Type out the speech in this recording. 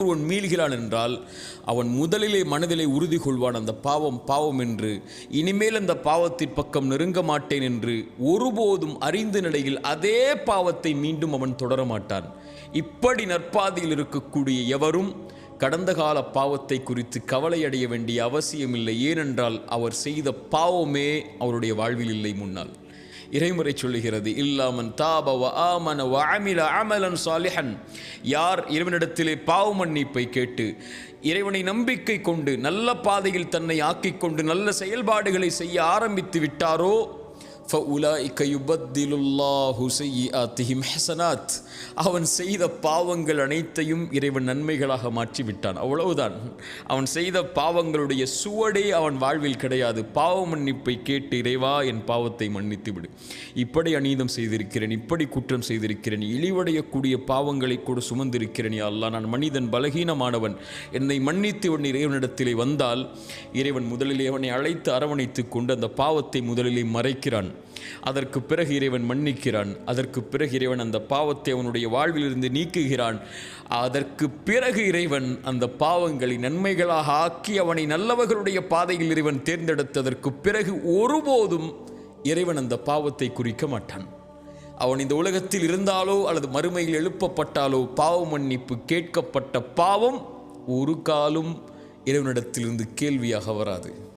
ஒருவன் மீள்கிறான் என்றால் அவன் முதலிலே மனதிலே உறுதி கொள்வான் அந்த பாவம் பாவம் என்று. இனிமேல் அந்த பாவத்தின் பக்கம் நெருங்க மாட்டேன் என்று ஒருபோதும் அறிந்த நிலையில் அதே பாவத்தை மீண்டும் அவன் தொடர மாட்டான். இப்படி நற்பாதையில் இருக்கக்கூடிய எவரும் கடந்த கால பாவத்தை குறித்து கவலையடைய வேண்டிய அவசியமில்லை. ஏனென்றால் அவர் செய்த பாவமே அவருடைய வாழ்வில் இல்லை முன்னால். இறைமுறை சொல்லுகிறது இல்லாமன் தாப வ ஆமன வ அமில அமலன் சாலிஹன். யார் இறைவனிடத்திலே பாவ மன்னிப்பை கேட்டு இறைவனை நம்பிக்கை கொண்டு நல்ல பாதையில் தன்னை ஆக்கிக் கொண்டு நல்ல செயல்பாடுகளை செய்ய ஆரம்பித்து விட்டாரோ ஃபஉலாய்க்க யுபத்திலுல்லாஹு செய்யாத்திஹிம் ஹசனாத் அவன் செய்த பாவங்கள் அனைத்தையும் இறைவன் நன்மைகளாக மாற்றி விட்டான் அவ்வளவுதான். அவன் செய்த பாவங்களுடைய சுவடே அவன் வாழ்வில் கிடையாது. பாவ மன்னிப்பை கேட்டு இறைவா என் பாவத்தை மன்னித்து விடு. இப்படி அநீதம் செய்திருக்கிறேன் இப்படி குற்றம் செய்திருக்கிறேன் இழிவடையக்கூடிய பாவங்களை கூட சுமந்திருக்கிறேன். அல்லா நான் மனிதன் பலகீனமானவன். என்னை மன்னித்து உன் இறைவனிடத்திலே வந்தால் இறைவன் முதலிலே அவனை அழைத்து அரவணைத்து கொண்டு அந்த பாவத்தை முதலிலே மறைக்கிறான். அதற்கு பிறகு இறைவன் மன்னிக்கிறான். அதற்கு பிறகு இறைவன் அந்த பாவத்தை அவனுடைய வாழ்விலிருந்து நீக்குகிறான். அதற்கு பிறகு இறைவன் அந்த பாவங்களை நன்மைகளாக ஆக்கி அவனை நல்லவர்களுடைய பாதையில் இறைவன் தேர்ந்தெடுத்ததற்கு பிறகு ஒருபோதும் இறைவன் அந்த பாவத்தை குறிக்க மாட்டான். அவன் இந்த உலகத்தில் இருந்தாலோ அல்லது மறுமையில் எழுப்பப்பட்டாலோ பாவ மன்னிப்பு கேட்கப்பட்ட பாவம் ஒரு காலும் இறைவனிடத்திலிருந்து கேள்வியாக வராது.